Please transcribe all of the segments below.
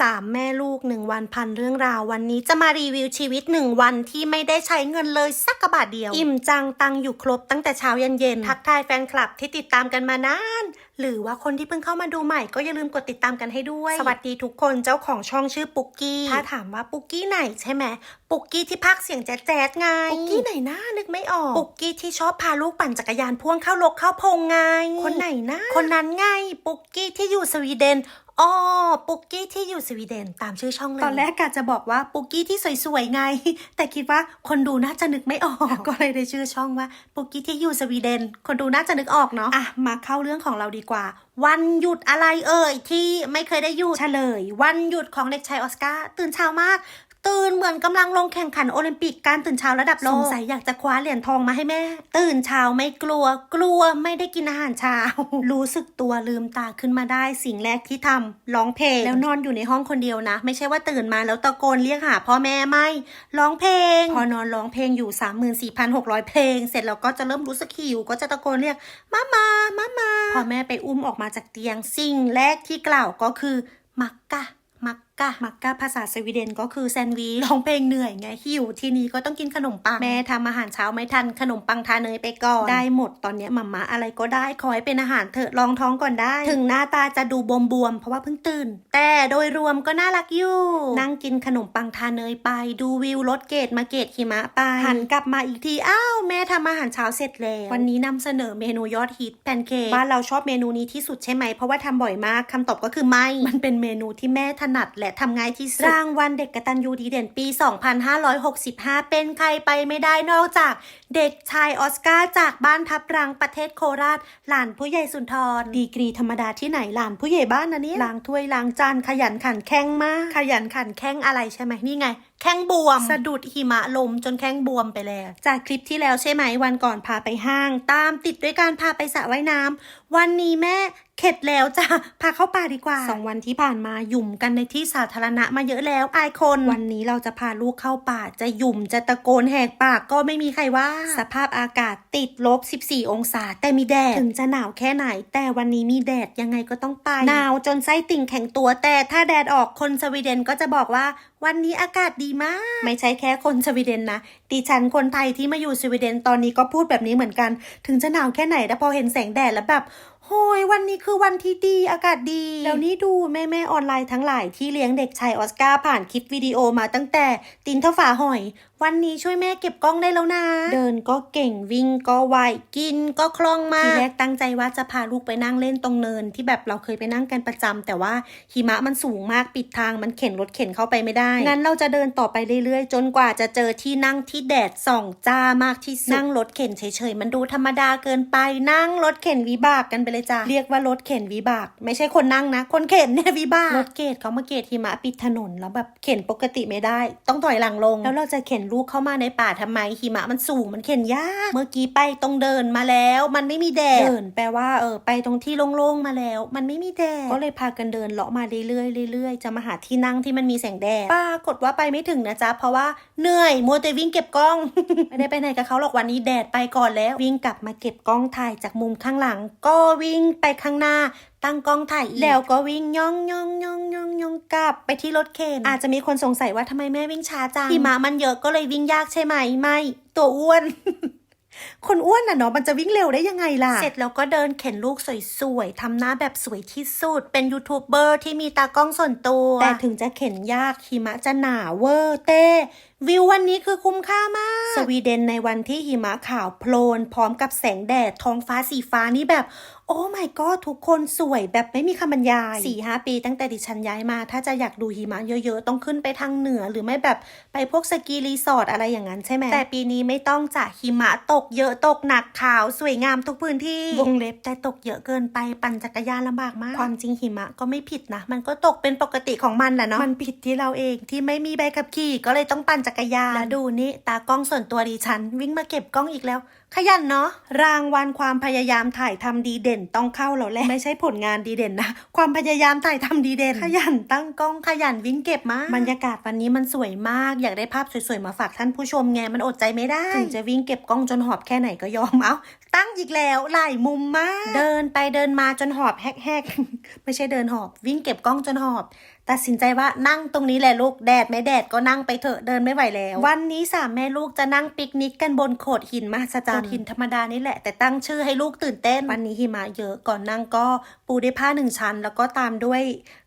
สามแม่ลูกหนึ่งวันพันเรื่องราววันนี้จะมารีวิวชีวิตหนึ่งวันที่ไม่ได้ใช้เงินเลยสักกระบาทเดียว อิ่มจังตังอยู่ครบตั้งแต่เช้ายันเย็น ทักทายแฟนคลับที่ติดตามกันมานานหรือว่าคนที่เพิ่งเข้ามาดูใหม่ก็อย่าลืมกดติดตามกันให้ด้วย สวัสดีทุกคนเจ้าของช่องชื่อปุกกี้ถ้าถามว่าปุกกี้ไหนใช่ไหมปุกกี้ที่พากย์เสียงแจ๊ดๆไงปุกกี้ไหนนะนึกไม่ออกปุกกี้ที่ชอบพาลูกปั่นจักรยานพ่วงเข้าลกเข้าพงไง คนไหนนะคนนั้นไงปุกกี้ที่อยู่สวีเดน อ๋อปุกกี้ที่อยู่สวีเดนตามชื่อช่องเลย ตอนแรกกะจะบอกว่าปุกกี้ที่สวยๆไง แต่คิดว่าคนดูน่าจะนึกไม่ออก ก็เลยได้ชื่อช่องว่าปุกกี้ที่อยู่สวีเดน คนดูน่าจะนึกออกเนาะ อะ มาเข้าเรื่องของเราดีกว่า วันหยุดอะไรเอ่ยที่ไม่เคยได้หยุดเฉลย วันหยุดของเด็กชายออสการ์ตื่นเช้ามาก ตื่นเหมือนกำลังลงแข่งขันโอลิมปิกการตื่นเช้าระดับโลกสงสัยอยากจะคว้าเหรียญทองมาให้แม่ ตื่นเช้าไม่กลัว กลัวไม่ได้กินอาหารเช้า รู้สึกตัวลืมตาขึ้นมาได้สิ่งแรกที่ทำร้องเพลง แล้วนอนอยู่ในห้องคนเดียวนะ ไม่ใช่ว่าตื่นมาแล้วตะโกนเรียกหาพ่อแม่ไม่ร้องเพลง พอนอนร้องเพลงอยู่ 34,600 เพลง เสร็จแล้วก็จะเริ่มรู้สึกหิวก็จะตะโกนเรียกมามามามาพอแม่ไปอุ้มออกมาจากเตียงสิ่งแรกที่กล่าวก็คือมักกะมั กะมักกะภาษาสวีเดนก็คือแซนด์วิชร้องเพลงเหนื่อยไงหิวทีนี้ก็ต้องกินขนมปัง แม่ทำอาหารเช้าไม่ทันขนมปังทาเนยไปก่อน ได้หมดตอนนี้มัมมาอะไรก็ได้ขอให้เป็นอาหารเถอะลองท้องก่อนได้ ถึงหน้าตาจะดูบวมๆเพราะว่าเพิ่งตื่น แต่โดยรวมก็น่ารักอยู่ นั่งกินขนมปังทาเนยไป ดูวิวรถเกตมาเกตหิมะไปหันกลับมาอีกทีอ้าวแม่ทำอาหารเช้าเสร็จแล้ววันนี้นำเสนอเมนูยอดฮิตแพนเค้กบ้านเราชอบเมนูนี้ที่สุดใช่ไหมเพราะว่าทำบ่อยมากคำตอบก็คือไม่มันเป็นเมนูที่แม่ถนัดและทำง่ายที่สุด รางวัลเด็กกตัญญูดีเด่นปี 2565 เป็นใครไปไม่ได้นอกจาก เด็กชายออสการ์จากบ้านทับรังประเทศโคราช หลานผู้ใหญ่สุนทร ดีกรีธรรมดาที่ไหนหลานผู้ใหญ่บ้านนะเนี่ยล้างถ้วยล้างจานขยันขันแข้งมาก ขยันขันแข้งอะไรใช่ไหมนี่ไง แข้งบวม สะดุดหิมะลมจนแข้งบวมไปแล้ว จากคลิปที่แล้วใช่ไหมวันก่อนพาไปห้าง ตามติดด้วยการพาไปสระว่ายน้ำวันนี้แม่เข็ดแล้วจ้ะพาเข้าป่าดีกว่าสองวันที่ผ่านมาหยุ่มกันในที่สาธารณะมาเยอะแล้วอายคน วันนี้เราจะพาลูกเข้าป่า จะหยุ่มจะตะโกนแหกปากก็ไม่มีใครว่า สภาพอากาศติดลบ 14 องศา แต่มีแดด ถึงจะหนาวแค่ไหน แต่วันนี้มีแดดยังไงก็ต้องไป หนาวจนไส้ติ่งแข็งตัวแต่ถ้าแดดออกคนสวีเดนก็จะบอกว่า วันนี้อากาศดีมาก ไม่ใช่แค่คนสวีเดนนะดิฉันคนไทยที่มาอยู่สวีเดนตอนนี้ก็พูดแบบนี้เหมือนกัน ถึงจะหนาวแค่ไหนแต่พอเห็นแสงแดดแล้วแบบโหยวันนี้คือวันที่ดีอากาศดี แล้วนี่ดูแม่แม่ๆออนไลน์ทั้งหลายที่เลี้ยงเด็กชายออสการ์ผ่านคลิปวิดีโอมาตั้งแต่ตีนเท่าฝาหอย วันนี้ช่วยแม่เก็บกล้องได้แล้วนะ เดินก็เก่งวิ่งก็ไวกินก็คล่องมาก ทีแรกตั้งใจว่าจะพาลูกไปนั่งเล่นตรงเนิน ที่แบบเราเคยไปนั่งกันประจำแต่ว่าหิมะมันสูงมากปิดทางมันเข็นรถเข็นเข้าไปไม่ได้ งั้นเราจะเดินต่อไปเรื่อยๆ จนกว่าจะเจอที่นั่งที่แดดส่องจ้ามากที่สุดนั่งรถเข็นเฉยๆมันดูธรรมดาเกินไปนั่งรถเข็นวิบากกันไปเลยจ้าเรียกว่ารถเข็นวิบาก ไม่ใช่คนนั่งนะ คนเข็นเนี่ยวิบากรถเกตเขามาเกตหิมะปิดถนนแล้วแบบเข็นปกติไม่ได้ ต้องถอยหลังลง แล้วเราจะเข็นลูกเข้ามาในป่าทำไมหิมะมันสูงมันเข็นยากเมื่อกี้ไปตรงเดินมาแล้ว มันไม่มีแดดเดินแปลว่าเออไปตรงที่โล่งๆมาแล้ว มันไม่มีแดดก็เลยพากันเดินเลาะมาเรื่อยๆเรื่อยๆจะมาหาที่นั่งที่มันมีแสงแดดปรากฏว่าไปไม่ถึงนะจ๊ะเพราะว่าเหนื่อยมัวแต่วิ่งเก็บกล้องไม่ได้ไปไหนกับเขาหรอกวันนี้แดดไปก่อนแล้ว วิ่งกลับมาเก็บกล้องถ่ายจากมุมข้างหลังก็วิ่งไปข้างหน้าตั้งกล้องถ่ายอีกแล้วก็วิ่งย่องย่องย่องย่องย่องกลับไปที่รถเข็นอาจจะมีคนสงสัยว่าทำไมแม่วิ่งช้าจังหิมะมันเยอะก็เลยวิ่งยากใช่ไหมไม่ตัวอ้วนคนอ้วนน่ะเนาะมันจะวิ่งเร็วได้ยังไงล่ะ เสร็จแล้วก็เดินเข็นลูกสวยๆทำหน้าแบบสวยที่สุด เป็นยูทูบเบอร์ที่มีตากล้องส่วนตัว แต่ถึงจะเข็นยากหิมะจะหนาเวอร์เต้ วิววันนี้คือคุ้มค่ามาก สวีเดนในวันที่หิมะขาวโพลน พร้อมกับแสงแดดท้องฟ้าสีฟ้านี่แบบ โอ้ my god ทุกคนสวยแบบไม่มีคำบรรยายสี่ห้าปีตั้งแต่ดิฉันย้ายมา ถ้าจะอยากดูหิมะเยอะๆ ต้องขึ้นไปทางเหนือหรือไม่แบบไปพวกสกีรีสอร์ทอะไรอย่างนั้นใช่ไหม แต่ปีนี้ไม่ต้องจะหิมะตกเยอะตกหนักขาวสวยงามทุกพื้นที่ วงเล็บแต่ตกเยอะเกินไปปั่นจักรยานลำบากมาก ความจริงหิมะก็ไม่ผิดนะ มันก็ตกเป็นปกติของมันแหละเนาะ มันผิดที่เราเองที่ไม่มีใบขับขี่ก็เลยต้องปั่นจักรยานแล้วดูนี่ตากล้องส่วนตัวดิฉัน วิ่งมาเก็บกล้องอีกแล้ว ขยันเนาะรางวัลความพยายามถ่ายทำดีเด่นต้องเข้าแล้วแหละไม่ใช่ผลงานดีเด่นนะ ความพยายามถ่ายทำดีเด่น ขยันตั้งกล้องขยันวิ่งเก็บมากบรรยากาศวันนี้มันสวยมาก อยากได้ภาพสวยๆมาฝากท่านผู้ชมไงมันอดใจไม่ได้ถึงจะวิ่งเก็บกล้องจนหอบแค่ไหนก็ยอมเอาตั้งอีกแล้วหลายมุมมาก เดินไปเดินมาจนหอบแฮกๆไม่ใช่เดินหอบ วิ่งเก็บกล้องจนหอบตัดสินใจว่านั่งตรงนี้แหละลูกแดดไม่แดดก็นั่งไปเถอะเดินไม่ไหวแล้ว วันนี้สามแม่ลูกจะนั่งปิกนิกกันบนโขดหินมหัศจรรย์หินธรรมดานี่แหละ แต่ตั้งชื่อให้ลูกตื่นเต้น วันนี้หิมะเยอะก่อนนั่งก็ปูด้วยผ้าหนึ่งชั้น แล้วก็ตามด้วย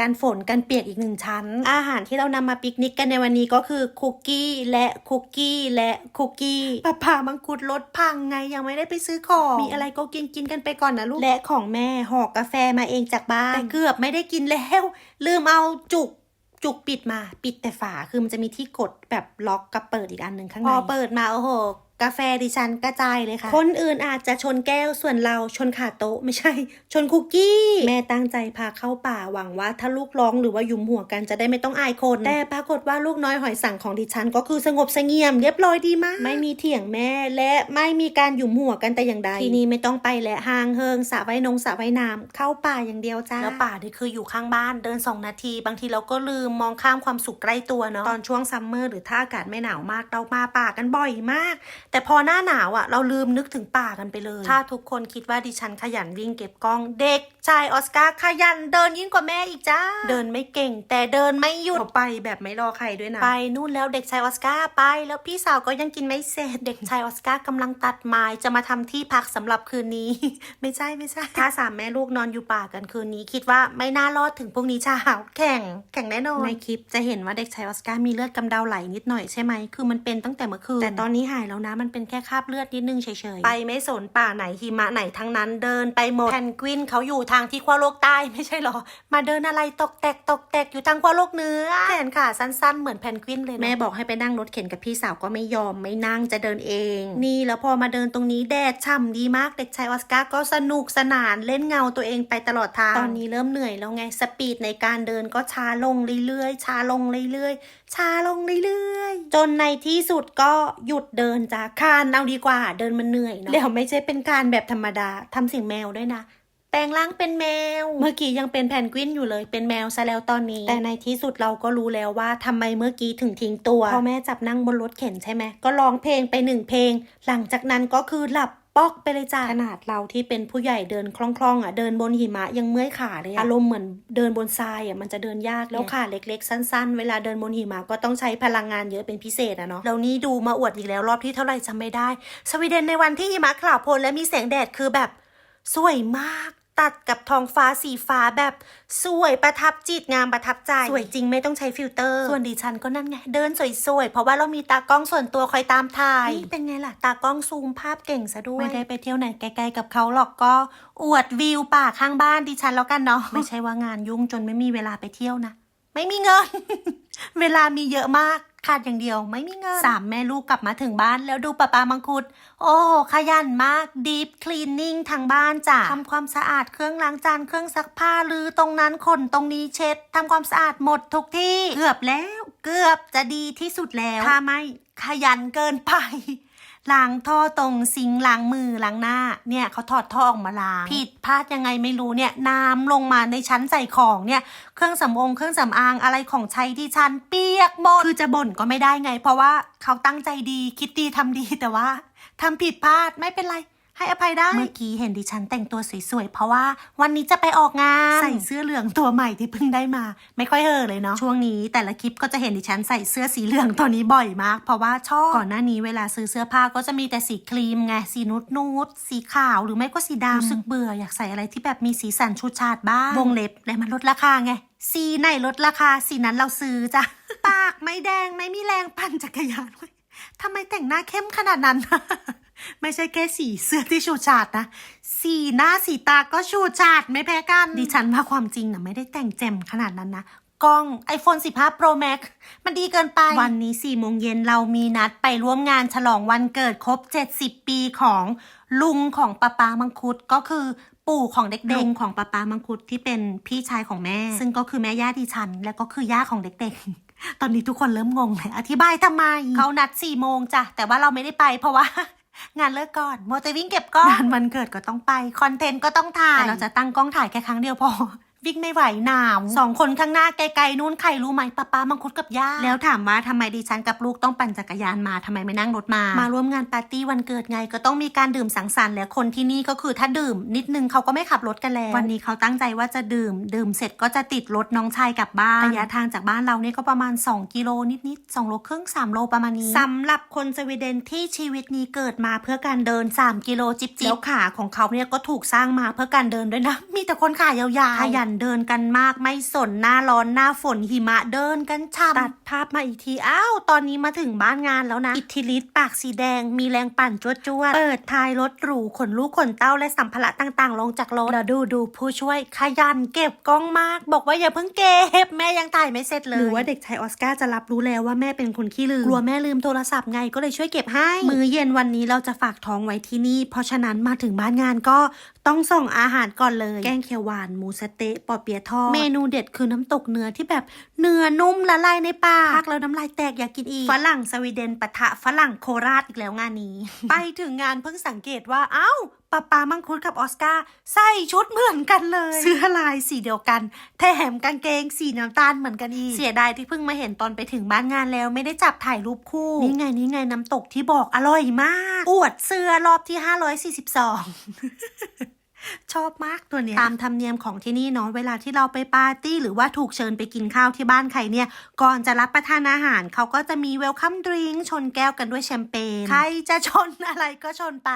การฝนกันเปียกอีกหนึ่งชั้น อาหารที่เรานำมาปิกนิกกันในวันนี้ก็คือคุกกี้และคุกกี้และคุกกี้ป้าพามังคุดรถพังไงยังไม่ได้ไปซื้อของ มีอะไรก็กินกินกันไปก่อนนะลูก และของแม่ห่อกาแฟมาเองจากบ้านแต่เกือบไม่ได้กินแล้ว ลืมเอาจุกจุกปิดมาปิดแต่ฝาคือมันจะมีที่กดแบบล็อกกับเปิดอีกอันหนึ่งข้างในพอเปิดมาโอ้โห กาแฟดิฉันกระจายเลยค่ะ คนอื่นอาจจะชนแก้วส่วนเราชนขาโต๊ะไม่ใช่ ชนคุกกี้ แม่ตั้งใจพาเข้าป่าหวังว่าถ้าลูกร้องหรือว่าหยุมหัวกันจะได้ไม่ต้องอายคน แต่ปรากฏว่าลูกน้อยหอยสังของดิฉัน ก็คือสงบเสงี่ยมเรียบร้อยดีมาก ไม่มีเถียงแม่และไม่มีการหยุมหัวกันแต่อย่างใดทีนี้ไม่ต้องไปและห่างเฮิงสระว่ายนงสระว่ายน้ำเข้าป่าอย่างเดียวจ้าแล้วป่านี่คืออยู่ข้างบ้านเดินสองนาที บางทีเราก็ลืมมองข้ามความสุขใกล้ตัวเนาะตอนช่วงซัมเมอร์หรือถ้าอากาศไม่หนาวมากเรามาป่ากันบ่อยมากแต่พอหน้าหนาวอะ เราลืมนึกถึงป่ากันไปเลย ถ้าทุกคนคิดว่าดิฉันขยันวิ่งเก็บกล้องเด็กชายออสการ์ขยันเดินยิ่งกว่าแม่อีกจ้า เดินไม่เก่ง แต่เดินไม่หยุดไปแบบไม่รอใครด้วยนะ ไปนู่นแล้วเด็กชายออสการ์ไป แล้วพี่สาวก็ยังกินไม่เสร็จเด็กชายออสการ์กำลังตัดไม้จะมาทำที่พักสำหรับคืนนี้ ไม่ใช่ไม่ใช่ถ้าสามแม่ลูกนอนอยู่ป่ากันคืนนี้ คิดว่าไม่น่ารอดถึงพรุ่งนี้เช้าแข่งแข่งแน่นอนในคลิปจะเห็นว่าเด็กชายออสการ์มีเลือดกำเดาไหลนิดหน่อยใช่ไหมคือมันเป็นตั้งแต่เมื่อคืนแต่ตอนนี้หายแล้วนะมันเป็นแค่คราบเลือดนิดนึงเฉยๆ ไปไม่สนป่าไหนหิมะไหนทั้งนั้นเดินไปหมดแพนกวินเขาอยู่ทางที่ขั้วโลกใต้ไม่ใช่หรอ มาเดินอะไรตกแตกตกแตกอยู่ทางขั้วโลกเหนือแขนขาสั้นๆเหมือนแพนกวินเลยนะแม่บอกให้ไปนั่งรถเข็นกับพี่สาวก็ไม่ยอมไม่นั่งจะเดินเอง นี่แล้วพอมาเดินตรงนี้แดดฉ่ำดีมากเด็กชายออสการ์ก็สนุกสนานเล่นเงาตัวเองไปตลอดทางตอนนี้เริ่มเหนื่อยแล้วไงสปีดในการเดินก็ช้าลงเรื่อยๆช้าลงเรื่อยๆช้าลงเรื่อยๆ จนในที่สุดก็หยุดเดินจากคานเอาดีกว่าเดินมันเหนื่อยเนาะแล้วไม่ใช่เป็นการแบบธรรมดาทำเสียงแมวด้วยนะแปลงร่างเป็นแมว เมื่อกี้ยังเป็นแพนกวินอยู่เลย เป็นแมวซะแล้วตอนนี้ แต่ในที่สุดเราก็รู้แล้วว่าทำไมเมื่อกี้ถึงทิ้งตัวพอแม่จับนั่งบนรถเข็นใช่ไหม ก็ร้องเพลงไปหนึ่งเพลง หลังจากนั้นก็คือหลับ ปอกไปเลยจ้าขนาดเราที่เป็นผู้ใหญ่เดินคล่องๆอะเดินบนหิมะยังเมื่อยขาเลยอะอารมณ์เหมือนเดินบนทรายอะมันจะเดินยากแล้วขาเล็กๆ สั้น ๆ เวลาเดินบนหิมะก็ต้องใช้พลังงานเยอะเป็นพิเศษอะเนาะแล้วนี่ดูมาอวดอีกแล้วรอบที่เท่าไหร่จำไม่ได้ สวีเดนในวันที่หิมะขลาโพลนและมีแสงแดดคือแบบสวยมาก ตัดกับท้องฟ้าสีฟ้าแบบสวยประทับจิตงามประทับใจ สวยจริงไม่ต้องใช้ฟิลเตอร์ ส่วนดิฉันก็นั่นไง เดินสวยๆ เพราะว่าเรามีตากล้องส่วนตัวคอยตามถ่ายนี่เป็นไงล่ะ ตากล้องซูมภาพเก่งซะด้วย ไม่ได้ไปเที่ยวไหนไกลๆกับเขาหรอกก็ อวดวิวป่าข้างบ้านดิฉันแล้วกันเนาะไม่ใช่ว่างานยุ่งจนไม่มีเวลาไปเที่ยวนะไม่มีเงิน เวลามีเยอะมาก ขาดอย่างเดียวไม่มีเงินสามแม่ลูกกลับมาถึงบ้านแล้วดูป้าปามังคุด โอ้ขยันมากดีฟคลีนนิ่งทางบ้านจ้ะทำความสะอาดเครื่องล้างจานเครื่องซักผ้าหรือตรงนั้นขนตรงนี้เช็ดทำความสะอาดหมดทุกที่ เกือบแล้ว เกือบจะดีที่สุดแล้วถ้าไม่ขยันเกินไป ล้างท่อตรงซิงล้างมือล้างหน้า เนี่ยเขาถอดท่อออกมาล้าง ผิดพลาดยังไงไม่รู้เนี่ยน้ำลงมาในชั้นใส่ของเนี่ยเครื่องสำอางเครื่องสำอางอะไรของใช้ที่ชั้นเปียกหมดคือจะบ่นก็ไม่ได้ไง เพราะว่าเขาตั้งใจดีคิดดีทำดีแต่ว่าทำผิดพลาดไม่เป็นไร ให้อภัยได้ เมื่อกี้เห็นดิฉันแต่งตัวสวยๆ เพราะว่าวันนี้จะไปออกงาน ใส่เสื้อเหลืองตัวใหม่ที่เพิ่งได้มา ไม่ค่อยเฮอเลยเนาะ ช่วงนี้แต่ละคลิปก็จะเห็นดิฉันใส่เสื้อสีเหลืองตัวนี้บ่อยมาก เพราะว่าชอบ ก่อนหน้านี้เวลาซื้อเสื้อผ้าก็จะมีแต่สีครีมไง สีนุดนูดๆสีขาวหรือไม่ก็สีดำรู้สึกเบื่ออยากใส่อะไรที่แบบมีสีสันชูดชาดบ้าง วงเล็บและมันลดราคาไง สีไหนลดราคา สีนั้นเราซื้อจ้ะ ปากไม่แดงไม่มีแรงปั่นจักรยานเว้ยทำไมแต่งหน้าเข้มขนาดนั้น ไม่ใช่แค่สีเสื้อที่ชูชาดนะ สีหน้าสีตาก็ชูชาดไม่แพ้กัน ดิฉันว่าความจริงนะไม่ได้แต่งแจ่มขนาดนั้นนะ กล้อง iPhone 15 Pro Max มันดีเกินไป วันนี้4โมงเย็นเรามีนัดไปร่วมงานฉลองวันเกิดครบ 70 ปีของลุงของป้าปามังคุดก็คือปู่ของเด็กๆลุงของป้าปามังคุดที่เป็นพี่ชายของแม่ ซึ่งก็คือแม่ย่าดิฉัน และก็คือย่าของเด็กๆตอนนี้ทุกคนเริ่มงงเลยอธิบายทำไม เขานัด4โมงจ้ะ แต่ว่าเราไม่ได้ไปเพราะว่า งานเลิกก่อนโมจะวิ่งเก็บก้อนงานวันเกิดก็ต้องไป คอนเทนต์ก็ต้องถ่ายแต่เราจะตั้งกล้องถ่ายแค่ครั้งเดียวพอ วิ่งไม่ไหวหนาวสองคนข้างหน้าไกลๆนู้นใครรู้ไหมป้าป้ามังคุดกับย่าแล้วถามว่าทำไมดิฉันกับลูกต้องปั่นจักรยานมาทำไมไม่นั่งรถมา มาร่วมงานปาร์ตี้วันเกิดไงก็ต้องมีการดื่มสังสรรค์และคนที่นี่ก็คือถ้าดื่ม นิดนึงเขาก็ไม่ขับรถกันแล้ววันนี้เขาตั้งใจว่าจะดื่ม ดื่มเสร็จก็จะติดรถน้องชายกลับบ้านระยะทางจากบ้านเราเนี่ยก็ประมาณ 2 กิโลนิดๆ2โลครึ่ง3โลประมาณนี้สำหรับคนสวีเดนที่ชีวิตนี้เกิดมาเพื่อการเดิน 3 กิโลจิบๆแล้วขาของเขาเนี่ยก็ถูกสร้างมาเพื่อการเดินด้วยนะ มีแต่คนขายาวๆขยันเดินกันมากไม่สนหน้าร้อนหน้าฝนหิมะเดินกันช่ำตัดภาพมาอีกทีอ้าวตอนนี้มาถึงบ้านงานแล้วนะ อิทธิฤทธิ์ปากสีแดงมีแรงปั่นจวดจวดๆเปิดท้ายรถหรูขนลูกขนเต้าและสัมภาระต่างๆ ลงจากรถแล้วดูดูผู้ช่วยขยันเก็บกล้องมาก บอกว่าอย่าเพิ่งเก็บแม่ยังถ่ายไม่เสร็จเลยหรือว่าเด็กชายออสการ์จะรับรู้แล้วว่าแม่เป็นคนขี้ลืมกลัวแม่ลืมโทรศัพท์ไงก็เลยช่วยเก็บให้ มื้อเย็นวันนี้เราจะฝากท้องไว้ที่นี่ เพราะฉะนั้นมาถึงบ้านงานก็ต้องส่งอาหารก่อนเลย แกงเขียวหวานหมูสะเต๊ะปอเปี๊ยะทอด เมนูเด็ดคือน้ำตกเนื้อที่แบบเนื้อนุ่มละลายในปากพักแล้วน้ำลายแตกอยากกินอีก ฝรั่งสวีเดนปะทะฝรั่งโคราชอีกแล้วงานนี้ ไปถึงงานเพิ่งสังเกตว่าเอ้าป้าปามังคุดกับออสการ์ใส่ชุดเหมือนกันเลยเสื้อลายสีเดียวกันแถมกางเกงสีน้ำตาลเหมือนกันอีกเสียดายที่เพิ่งมาเห็นตอนไปถึงบ้านงานแล้วไม่ได้จับถ่ายรูปคู่ นี่ไงนี่ไงน้ำตกที่บอกอร่อยมาก อวดเสื้อรอบที่ 542 ชอบมากตัวเนี้ยตามธรรมเนียมของที่นี่เนาะเวลาที่เราไปปาร์ตี้หรือว่าถูกเชิญไปกินข้าวที่บ้านใครเนี่ย ก่อนจะรับประทานอาหารเขาก็จะมีเวลคัมดริงชนแก้วกันด้วยแชมเปญใครจะชนอะไรก็ชนไป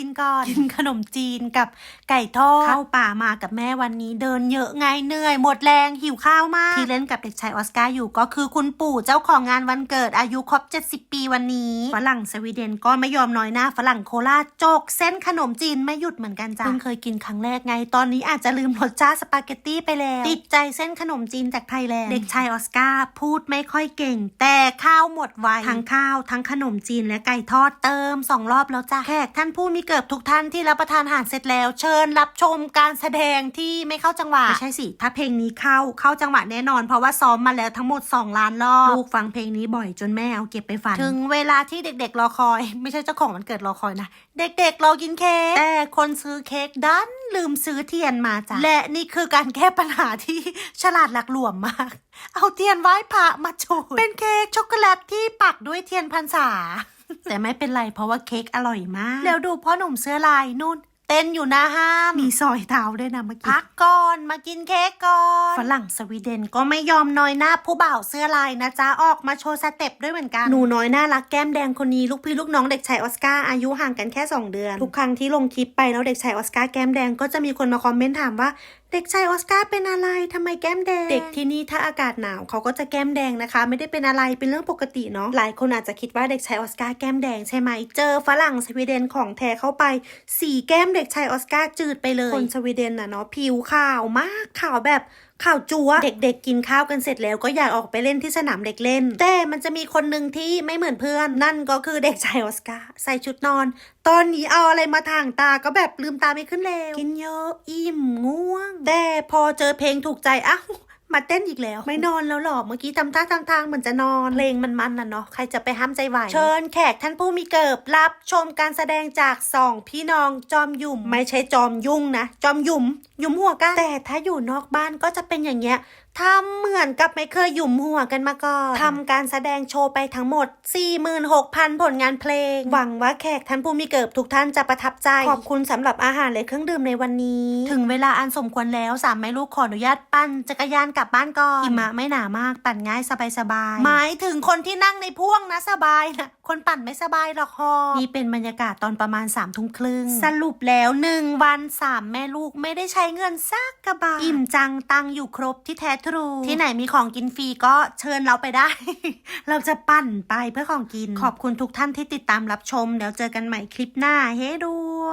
กินก่อนกินขนมจีนกับไก่ทอดเข้าป่ามากับแม่วันนี้ เดินเยอะไงเหนื่อย หมดแรงหิวข้าวมาก ที่เล่นกับเด็กชายออสการ์อยู่ก็คือคุณปู่เจ้าของงานวันเกิดอายุครบ 70 ปีวันนี้ฝรั่งสวีเดนก็ไม่ยอมน้อยหน้าฝรั่งโคราชโจก เส้นขนมจีนไม่หยุดเหมือนกันจ้ะเพิ่งเคยกินครั้งแรกไงตอนนี้อาจจะลืมรสชาติสปาเกตตี้ไปแล้วติดใจเส้นขนมจีนจากไทยแลนด์เด็กชายออสการ์พูดไม่ค่อยเก่ง แต่ข้าวหมดไวทั้งข้าวทั้งขนมจีนและไก่ทอดเติมสองรอบแล้วจ้ะแขกท่านผู้มีเกิดทุกท่านที่รับประทานอาหารเสร็จแล้ว เชิญรับชมการแสดงที่ไม่เข้าจังหวะไม่ใช่สิ ถ้าเพลงนี้เข้าเข้าจังหวะแน่นอน เพราะว่าซ้อมมาแล้วทั้งหมด 2 ล้านรอบลูกฟังเพลงนี้บ่อยจนแม่เอาเก็บไปฝัน ถึงเวลาที่เด็กๆรอคอย ไม่ใช่เจ้าของมันเกิดรอคอยนะ เด็กๆรอกินเค้กแต่คนซื้อเค้กดันลืมซื้อเทียนมาจ้ะและนี่คือการแก้ปัญหาที่ฉลาดหลักหลวมมาก เอาเทียนไหว้พระมาจูดเป็นเค้กช็อกโกแลตที่ปักด้วยเทียนพรรษา แต่ไม่เป็นไรเพราะว่าเค้กอร่อยมาก แล้วดูพ่อหนุ่มเสื้อลายนู่น เต้นอยู่หน้าห้ามมีซอยเท้าด้วยนะเมื่อกี้พักก่อนมากินเค้กก่อน ฝรั่งสวีเดนก็ไม่ยอมน้อยหน้าผู้บ่าวเสื้อลายนะจ๊ะออกมาโชว์สเต็ปด้วยเหมือนกันหนูน้อยน่ารักแก้มแดงคนนี้ลูกพี่ลูกน้องเด็กชายออสการ์อายุห่างกันแค่ 2 เดือน ทุกครั้งที่ลงคลิปไปแล้วเด็กชายออสการ์แก้มแดงก็จะมีคนมาคอมเมนต์ถามว่า เด็กชายออสการ์เป็นอะไรทำไมแก้มแดง เด็กที่นี่ถ้าอากาศหนาวเขาก็จะแก้มแดงนะคะ ไม่ได้เป็นอะไรเป็นเรื่องปกติเนาะหลายคนอาจจะคิดว่าเด็กชายออสการ์แก้มแดงใช่ไหมเจอฝรั่งสวีเดนของแท้เข้าไปสีแก้มเด็กชายออสการ์จืดไปเลยคนสวีเดนน่ะเนาะผิวขาวมากขาวแบบ ขาวจัวเด็กๆกินข้าวกันเสร็จแล้วก็อยากออกไปเล่นที่สนามเด็กเล่น แต่มันจะมีคนหนึ่งที่ไม่เหมือนเพื่อน นั่นก็คือเด็กชายออสการ์ใส่ชุดนอน ตอนนี้เอาอะไรมาทางตาก็แบบลืมตาไม่ขึ้นแล้ว กินเยอะอิ่มง่วง แต่พอเจอเพลงถูกใจอ้าว มาเต้นอีกแล้ว ไม่นอนแล้วหรอเมื่อกี้ทำท่าทำทางเหมือนจะนอนเพลงมันมันน่ะเนาะใครจะไปห้ามใจไหวเชิญแขกท่านผู้มีเกิบรับชมการแสดงจากสองพี่น้องจอมยุ่ม ไม่ใช่จอมยุ่งนะ จอมยุ่มหยุมหัวกันแต่ถ้าอยู่นอกบ้านก็จะเป็นอย่างเงี้ยทำเหมือนกับไม่เคยหยุมหัวกันมาก่อนทำการแสดงโชว์ไปทั้งหมด 46,000 ผลงานเพลง หวังว่าแขกท่านผู้มีเกิบทุกท่านจะประทับใจ ขอบคุณสำหรับอาหารและเครื่องดื่มในวันนี้ ถึงเวลาอันสมควรแล้วสามแม่ลูกขออนุญาตปั่นจักรยานกลับบ้านก่อนหิมะไม่หนามากปั่นง่ายสบายๆหมายถึงคนที่นั่งในพ่วงนะสบายนะคนปั่นไม่สบายหรอกฮอนี่เป็นบรรยากาศตอนประมาณ3ามทุ่มครึ่งสรุปแล้วหนึ่งวันสามแม่ลูกไม่ได้ใช้เงินสักกระบาทอิ่มจังตังอยู่ครบที่แท้ทรูที่ไหนมีของกินฟรีก็เชิญเราไปได้ เราจะปั่นไปเพื่อของกิน ขอบคุณทุกท่านที่ติดตามรับชมเดี๋ยวเจอกันใหม่คลิปหน้า เฮ้ดัว